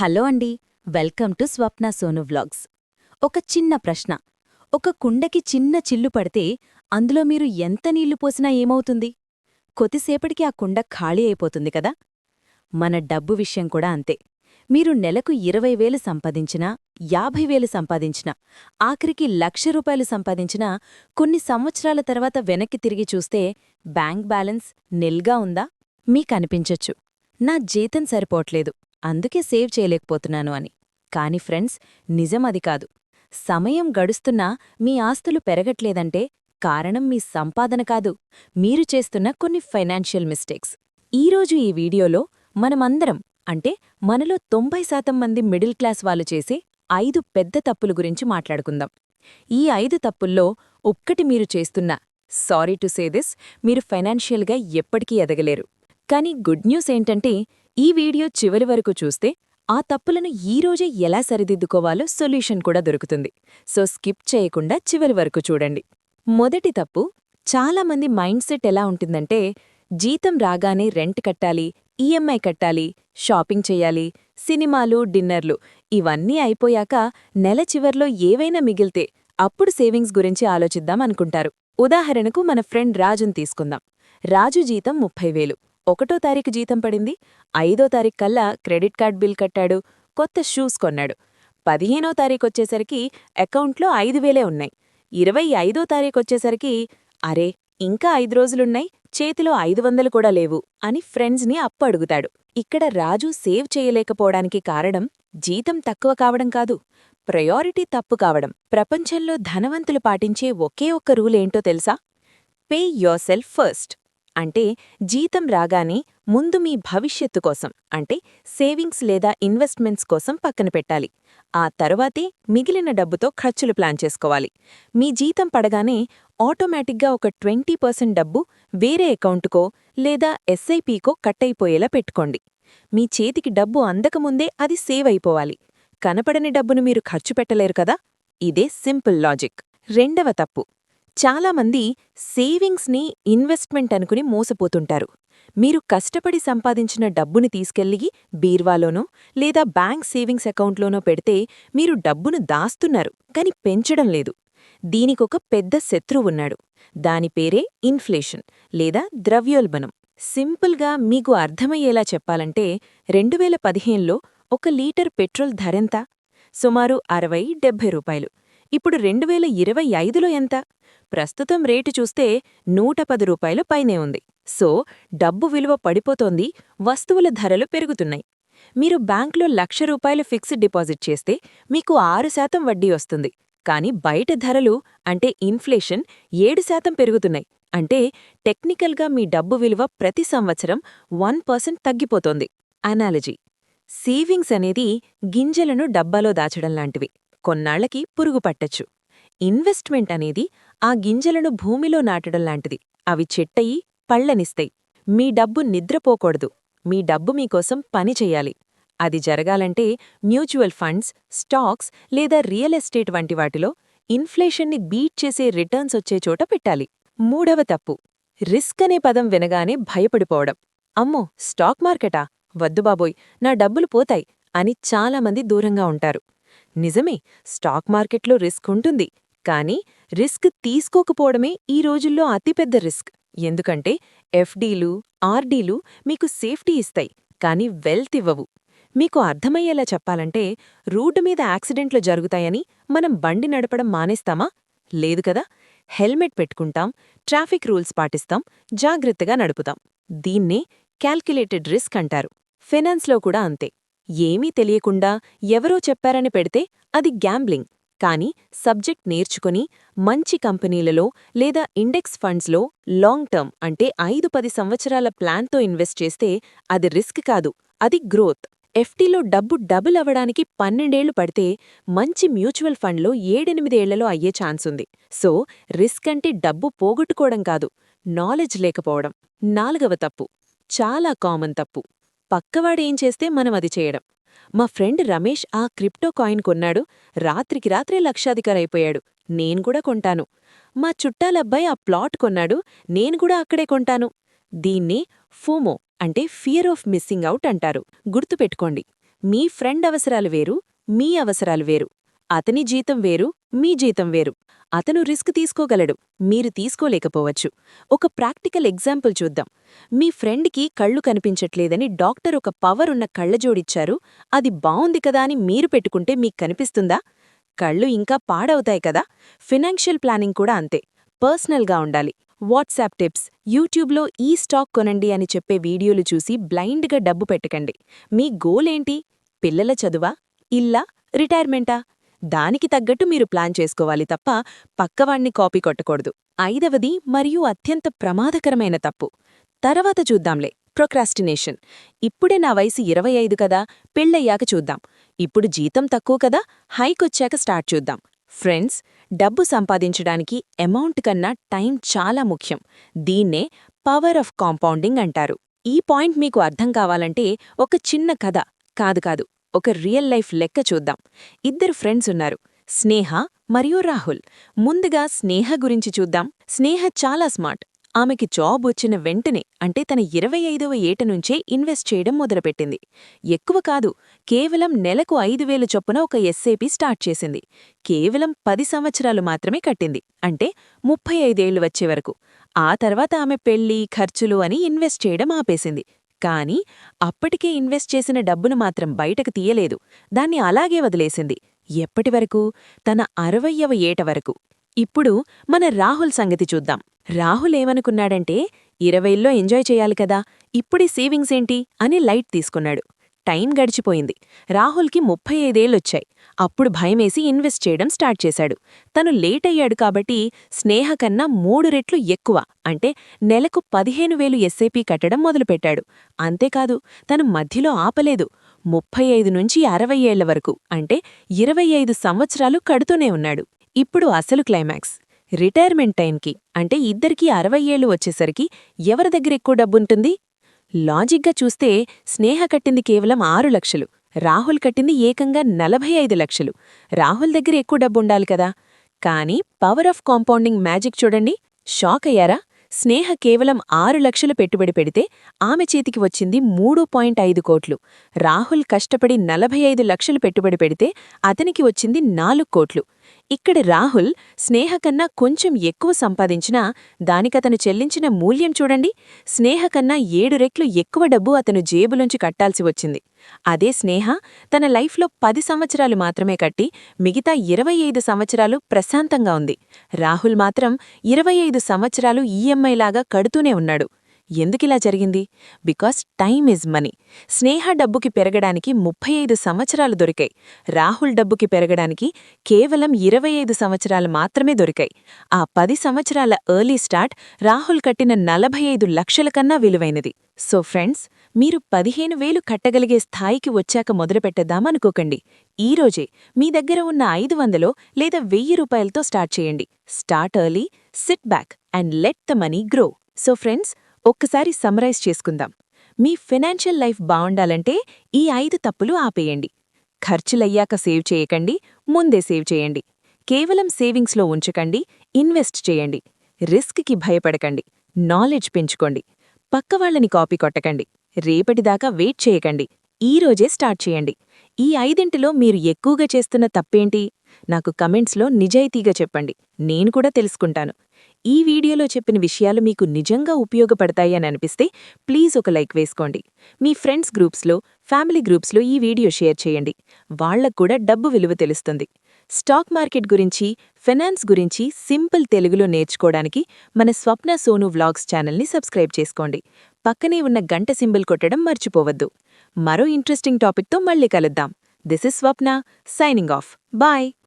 Hello అండి welcome to Swapna Sonu vlogs. ఒక చిన్న ప్రశ్న. ఒక కుండకి చిన్న చిల్లు పడితే అందులో మీరు ఎంత నీళ్ళు పోసినా ఏమవుతుంది? కొద్దిసేపటికి ఆ కుండ ఖాళీ అయిపోతుంది కదా? మన డబ్బు విషయం కూడా అంతే. మీరు నెలకు ఇరవై వేలు సంపాదించినా యాభై వేలు సంపాదించినా ఆఖరికి లక్ష రూపాయలు సంపాదించినా కొన్ని సంవత్సరాల తర్వాత వెనక్కి తిరిగి చూస్తే బ్యాంక్ బ్యాలెన్స్ నిల్గా ఉందా? మీకనిపించొచ్చు. నా జీతం సరిపోట్లేదు అందుకే సేవ్ చేయలేకపోతున్నాను అని. కాని ఫ్రెండ్స్ నిజమది కాదు. సమయం గడుస్తున్నా మీ ఆస్తులు పెరగట్లేదంటే కారణం మీ సంపాదన కాదు. మీరు చేస్తున్న కొన్ని ఫైనాన్షియల్ మిస్టేక్స్. ఈరోజు ఈ వీడియోలో మనమందరం అంటే మనలో తొంభై శాతం మంది మిడిల్ క్లాస్ వాళ్ళు చేసే ఐదు పెద్ద తప్పుల గురించి మాట్లాడుకుందాం. ఈ ఐదు తప్పుల్లో ఒక్కటి మీరు చేస్తున్న సారీ టు సే దిస్ మీరు ఫైనాన్షియల్గా ఎప్పటికీ ఎదగలేరు. కానీ గుడ్ న్యూస్ ఏంటంటే ఈ వీడియో చివరి వరకు చూస్తే ఆ తప్పులను ఈరోజే ఎలా సరిదిద్దుకోవాలో సొల్యూషన్ కూడా దొరుకుతుంది. సో స్కిప్ చేయకుండా చివరి వరకు చూడండి. మొదటి తప్పు చాలామంది మైండ్ సెట్ ఎలా ఉంటుందంటే జీతం రాగానే రెంట్ కట్టాలి ఈఎంఐ కట్టాలి షాపింగ్ చెయ్యాలి సినిమాలు డిన్నర్లు ఇవన్నీ అయిపోయాక నెల చివర్లో ఏవైనా మిగిల్తే అప్పుడు సేవింగ్స్ గురించి ఆలోచిద్దాం అనుకుంటారు. ఉదాహరణకు మన ఫ్రెండ్ రాజును తీసుకుందాం. రాజు జీతం ముప్పై వేలు. ఒకటో తారీఖు జీతం పడింది. ఐదో తారీఖు కల్లా క్రెడిట్ కార్డ్ బిల్ కట్టాడు. కొత్త షూస్ కొన్నాడు. పదిహేనో తారీఖొచ్చేసరికి అకౌంట్లో ఐదు వేలే ఉన్నాయి. ఇరవై ఐదో తారీఖొచ్చేసరికి అరే ఇంకా ఐదు రోజులున్నాయి. చేతిలో ఐదు వందలు కూడా లేవు అని ఫ్రెండ్స్ని అప్పు అడుగుతాడు. ఇక్కడ రాజు సేవ్ చేయలేకపోవడానికి కారణం జీతం తక్కువ కావడం కాదు. ప్రయారిటీ తప్పు కావడం. ప్రపంచంలో ధనవంతులు పాటించే ఒకే ఒక్క రూల్ ఏంటో తెలుసా? Pay yourself first. అంటే జీతం రాగానే ముందు మీ భవిష్యత్తు కోసం అంటే సేవింగ్స్ లేదా ఇన్వెస్ట్మెంట్స్ కోసం పక్కన పెట్టాలి. ఆ తరువాతే మిగిలిన డబ్బుతో ఖర్చులు ప్లాన్ చేసుకోవాలి. మీ జీతం పడగానే ఆటోమేటిక్గా ఒక ట్వంటీ పర్సెంట్ డబ్బు వేరే అకౌంటుకో లేదా ఎస్ఐపీకో కట్టయిపోయేలా పెట్టుకోండి. మీ చేతికి డబ్బు అందకముందే అది సేవ్ అయిపోవాలి. కనపడని డబ్బును మీరు ఖర్చు పెట్టలేరు కదా? ఇదే సింపుల్ లాజిక్. రెండవ తప్పు. చాలామంది సేవింగ్స్ని ఇన్వెస్ట్మెంట్ అనుకుని మోసపోతుంటారు. మీరు కష్టపడి సంపాదించిన డబ్బుని తీసుకెళ్ళి బీర్వాలోనో లేదా బ్యాంక్ సేవింగ్స్ అకౌంట్లోనో పెడితే మీరు డబ్బును దాస్తున్నారు కాని పెంచడం లేదు. దీనికొక పెద్ద శత్రువున్నాడు దాని పేరే ఇన్ఫ్లేషన్ లేదా ద్రవ్యోల్బణం. సింపుల్గా మీకు అర్థమయ్యేలా చెప్పాలంటే రెండువేల పదిహేనులో ఒక లీటర్ పెట్రోల్ ధరెంత సుమారు అరవై డెబ్బై రూపాయలు. ఇప్పుడు రెండువేల ఇరవై ఐదులో ఎంత? ప్రస్తుతం రేటు చూస్తే నూట పది రూపాయలు పైనే ఉంది. సో డబ్బు విలువ పడిపోతోంది వస్తువుల ధరలు పెరుగుతున్నాయి. మీరు బ్యాంక్లో లక్ష రూపాయలు ఫిక్స్డ్ డిపాజిట్ చేస్తే మీకు ఆరు శాతం వడ్డీ వస్తుంది. కానీ బయట ధరలు అంటే ఇన్ఫ్లేషన్ ఏడు శాతం పెరుగుతున్నాయి. అంటే టెక్నికల్గా మీ డబ్బు విలువ ప్రతి సంవత్సరం వన్ పర్సెంట్ తగ్గిపోతోంది. అనాలజీ. సేవింగ్స్ అనేది గింజలను డబ్బాలో దాచడం లాంటివి. కొన్నాళ్ళకి పురుగు పట్టచ్చు. ఇన్వెస్ట్మెంట్ అనేది ఆ గింజలను భూమిలో నాటడం లాంటిది. అవి చెట్టయి పళ్ళనిస్తాయి మీ డబ్బు నిద్రపోకూడదు. మీ డబ్బు మీకోసం పని చెయ్యాలి. అది జరగాలంటే మ్యూచువల్ ఫండ్స్ స్టాక్స్ లేదా రియల్ ఎస్టేట్ వంటి వాటిలో ఇన్ఫ్లేషన్ని బీట్ చేసే రిటర్న్స్ వచ్చే చోట పెట్టాలి. మూడవ తప్పు. రిస్క్ అనే పదం వినగానే భయపడిపోవడం. అమ్మో! స్టాక్ మార్కెటా? వద్దుబాబోయ్ నా డబ్బులు పోతాయి అని చాలామంది దూరంగా ఉంటారు. నిజమే స్టాక్ మార్కెట్లో రిస్క్ ఉంటుంది. కానీ రిస్క్ తీసుకోకపోవడమే ఈ రోజుల్లో అతిపెద్ద రిస్క్. ఎందుకంటే ఎఫ్డీలు ఆర్డీలు మీకు సేఫ్టీ ఇస్తాయి కానీ వెల్త్ ఇవ్వవు. మీకు అర్థమయ్యేలా చెప్పాలంటే రూటు మీద యాక్సిడెంట్లు జరుగుతాయని మనం బండి నడపడం మానేస్తామా? లేదు కదా? హెల్మెట్ పెట్టుకుంటాం ట్రాఫిక్ రూల్స్ పాటిస్తాం జాగ్రత్తగా నడుపుతాం. దీన్నే క్యాల్క్యులేటెడ్ రిస్క్ అంటారు. ఫినాన్స్లో కూడా అంతే. ఏమీ తెలియకుండా ఎవరో చెప్పారని పెడితే అది గ్యాంబ్లింగ్. కానీ సబ్జెక్ట్ నేర్చుకుని మంచి కంపెనీలలో లేదా ఇండెక్స్ ఫండ్స్లో లాంగ్ టర్మ్ అంటే ఐదు పది సంవత్సరాల ప్లాన్తో ఇన్వెస్ట్ చేస్తే అది రిస్క్ కాదు అది గ్రోత్. ఎఫ్టీలో డబ్బు డబుల్ అవ్వడానికి పన్నెండేళ్ళు పడితే మంచి మ్యూచువల్ ఫండ్లో ఏడెనిమిదేళ్ళలో అయ్యే ఛాన్స్ ఉంది. సో రిస్క్ అంటే డబ్బు పోగొట్టుకోవడం కాదు నాలెడ్జ్ లేకపోవడం. నాలుగవ తప్పు చాలా కామన్ తప్పు. పక్కవాడేం చేస్తే మనం అది చేయడం. మా ఫ్రెండ్ రమేష్ ఆ క్రిప్టో కాయిన్ కొన్నాడు. రాత్రికి రాత్రే లక్షాధికారైపోయాడు నేను కూడా కొంటాను. మా చుట్టాలబ్బాయి ఆ ప్లాట్ కొన్నాడు. నేను కూడా అక్కడే కొంటాను. దీన్నే ఫోమో అంటే ఫియర్ ఆఫ్ మిస్సింగ్ అవుట్ అంటారు. గుర్తుపెట్టుకోండి. మీ ఫ్రెండ్ అవసరాలు వేరు మీ అవసరాలు వేరు. అతని జీతం వేరు మీ జీతం వేరు. అతను రిస్క్ తీసుకోగలడు. మీరు తీసుకోలేకపోవచ్చు. ఒక ప్రాక్టికల్ ఎగ్జాంపుల్ చూద్దాం. మీ ఫ్రెండ్కి కళ్ళు కనిపించట్లేదని డాక్టర్ ఒక పవర్ ఉన్న కళ్ళజోడిచ్చారు. అది బావుంది కదా అని మీరు పెట్టుకుంటే మీకు కనిపిస్తుందా? కళ్ళు ఇంకా పాడవుతాయి కదా. ఫినాన్షియల్ ప్లానింగ్ కూడా అంతే. పర్సనల్గా ఉండాలి. WhatsApp tips. యూట్యూబ్లో ఈ స్టాక్ కొనండి అని చెప్పే వీడియోలు చూసి బ్లైండ్గా డబ్బు పెట్టకండి. మీ గోల్ ఏంటి పిల్లల చదువా? ఇల్లా? రిటైర్మెంటా? దానికి తగ్గట్టు మీరు ప్లాన్ చేసుకోవాలి తప్ప పక్కవాణ్ణి కాపీ కొట్టకూడదు. ఐదవది మరియు అత్యంత ప్రమాదకరమైన తప్పు. తర్వాత చూద్దాంలే. ప్రొక్రాస్టినేషన్. ఇప్పుడే నా వయసు ఇరవై ఐదు కదా పెళ్ళయ్యాక చూద్దాం. ఇప్పుడు జీతం తక్కువ కదా హైకొచ్చాక స్టార్ట్ చూద్దాం. ఫ్రెండ్స్ డబ్బు సంపాదించడానికి అమౌంట్ కన్నా టైం చాలా ముఖ్యం. దీన్నే పవర్ ఆఫ్ కాంపౌండింగ్ అంటారు. ఈ పాయింట్ మీకు అర్థం కావాలంటే ఒక చిన్న కథ. కాదు కాదు. ఒక రియల్ లైఫ్ లెక్క చూద్దాం. ఇద్దరు ఫ్రెండ్స్ ఉన్నారు. స్నేహ మరియు రాహుల్. ముందుగా స్నేహ గురించి చూద్దాం. స్నేహ చాలా స్మార్ట్. ఆమెకి జాబ్ వచ్చిన వెంటనే అంటే తన ఇరవై ఐదవ ఏట నుంచే ఇన్వెస్ట్ చేయడం మొదలుపెట్టింది. ఎక్కువ కాదు కేవలం నెలకు ఐదు వేలు చొప్పున ఒక ఎస్ఏపి స్టార్ట్ చేసింది. కేవలం పది సంవత్సరాలు మాత్రమే కట్టింది అంటే ముప్పై ఐదేళ్ళు వచ్చే వరకు. ఆ తర్వాత ఆమె పెళ్ళి ఖర్చులు అని ఇన్వెస్ట్ చేయడం ఆపేసింది. కానీ అప్పటికే ఇన్వెస్ట్ చేసిన డబ్బును మాత్రం బయటకు తీయలేదు. దాన్ని అలాగే వదిలేసింది. ఎప్పటివరకు తన అరవయ్యవ ఏట వరకు. ఇప్పుడు మన రాహుల్ సంగతి చూద్దాం. రాహుల్ ఏమనుకున్నాడంటే ఇరవైల్లో ఎంజాయ్ చేయాలి కదా ఇప్పుడీ సేవింగ్స్ ఏంటి? అని లైట్ తీసుకున్నాడు. టైం గడిచిపోయింది. రాహుల్కి ముప్పై ఐదేళ్ళొచ్చాయి అప్పుడు భయమేసి ఇన్వెస్ట్ చేయడం స్టార్ట్ చేశాడు. తను లేట్ అయ్యాడు కాబట్టి స్నేహ కన్నా మూడు రెట్లు ఎక్కువ అంటే నెలకు పదిహేను వేలు ఎస్ఐపి కట్టడం మొదలుపెట్టాడు. అంతేకాదు తను మధ్యలో ఆపలేదు. ముప్పై ఐదు నుంచి అరవై ఏళ్ళ వరకు అంటే ఇరవై ఐదు సంవత్సరాలు కడుతూనే ఉన్నాడు. ఇప్పుడు అసలు క్లైమాక్స్. రిటైర్మెంట్ టైంకి అంటే ఇద్దరికీ అరవై ఏళ్ళు వచ్చేసరికి ఎవరి దగ్గర ఎక్కువ డబ్బుంటుంది? లాజిక్గా చూస్తే స్నేహ కట్టింది కేవలం ఆరు లక్షలు. రాహుల్ కట్టింది ఏకంగా నలభై ఐదు లక్షలు. రాహుల్ దగ్గర ఎక్కువ డబ్బుండాలి కదా. కానీ పవర్ ఆఫ్ కాంపౌండింగ్ మ్యాజిక్ చూడండి. షాక్ అయ్యారా? స్నేహ కేవలం ఆరు లక్షలు పెట్టుబడి పెడితే ఆమె చేతికి వచ్చింది మూడు పాయింట్ ఐదు కోట్లు. రాహుల్ కష్టపడి నలభై ఐదు లక్షలు పెట్టుబడి పెడితే అతనికి వచ్చింది నాలుగు కోట్లు. ఇక్కడ రాహుల్ స్నేహ కన్నా కొంచెం ఎక్కువ సంపాదించినా దానికతను చెల్లించిన మూల్యం చూడండి. స్నేహ కన్నా ఏడు రెట్లు ఎక్కువ డబ్బు అతను జేబులోంచి కట్టాల్సి వచ్చింది. అదే స్నేహ తన లైఫ్లో పది సంవత్సరాలు మాత్రమే కట్టి మిగతా ఇరవై ఐదు సంవత్సరాలు ప్రశాంతంగా ఉంది. రాహుల్ మాత్రం ఇరవై ఐదు సంవత్సరాలు ఈఎంఐలాగా కడుతూనే ఉన్నాడు. ఎందుకిలా జరిగింది? Because time is money. Sneha డబ్బుకి పెరగడానికి ముప్పై ఐదు సంవత్సరాలు దొరికాయి. రాహుల్ డబ్బుకి పెరగడానికి కేవలం ఇరవై ఐదు సంవత్సరాలు మాత్రమే దొరికాయి. ఆ పది సంవత్సరాల ఎర్లీ స్టార్ట్ రాహుల్ కట్టిన నలభై ఐదు లక్షల కన్నా విలువైనది. సో ఫ్రెండ్స్ మీరు పదిహేను వేలు కట్టగలిగే స్థాయికి వచ్చాక మొదలుపెట్టద్దామనుకోకండి ఈరోజే మీ దగ్గర ఉన్న ఐదు వందలో లేదా వెయ్యి రూపాయలతో స్టార్ట్ చేయండి. Start early sit back and let the money grow. So friends ఒక్కసారి సమ్మరైజ్ చేసుకుందాం. మీ ఫినాన్షియల్ లైఫ్ బావుండాలంటే ఈ ఐదు తప్పులు ఆపేయండి. ఖర్చులయ్యాక సేవ్ చేయకండి ముందే సేవ్ చేయండి. కేవలం సేవింగ్స్లో ఉంచకండి ఇన్వెస్ట్ చేయండి. రిస్క్కి భయపడకండి నాలెడ్జ్ పెంచుకోండి. పక్కవాళ్ళని కాపీ కొట్టకండి రేపటిదాకా వెయిట్ చేయకండి ఈరోజే స్టార్ట్ చేయండి. ఈ ఐదింటిలో మీరు ఎక్కువగా చేస్తున్న తప్పేంటి? నాకు కమెంట్స్లో నిజాయితీగా చెప్పండి నేను కూడా తెలుసుకుంటాను. ఈ వీడియోలో చెప్పిన విషయాలు మీకు నిజంగా ఉపయోగపడతాయి అని అనిపిస్తే ప్లీజ్ ఒక లైక్ వేసుకోండి. మీ ఫ్రెండ్స్ గ్రూప్స్లో ఫ్యామిలీ గ్రూప్స్లో ఈ వీడియో షేర్ చేయండి. వాళ్ళకు కూడా డబ్బు విలువ తెలుస్తుంది. స్టాక్ మార్కెట్ గురించి ఫైనాన్స్ గురించి సింపుల్ తెలుగులో నేర్చుకోవడానికి మన స్వప్న సోను వ్లాగ్స్ ఛానల్ని సబ్స్క్రైబ్ చేసుకోండి. పక్కనే ఉన్న గంట సింబల్ కొట్టడం మర్చిపోవద్దు. మరో ఇంట్రెస్టింగ్ టాపిక్తో మళ్ళీ కలుద్దాం. This is Swapna signing off. Bye!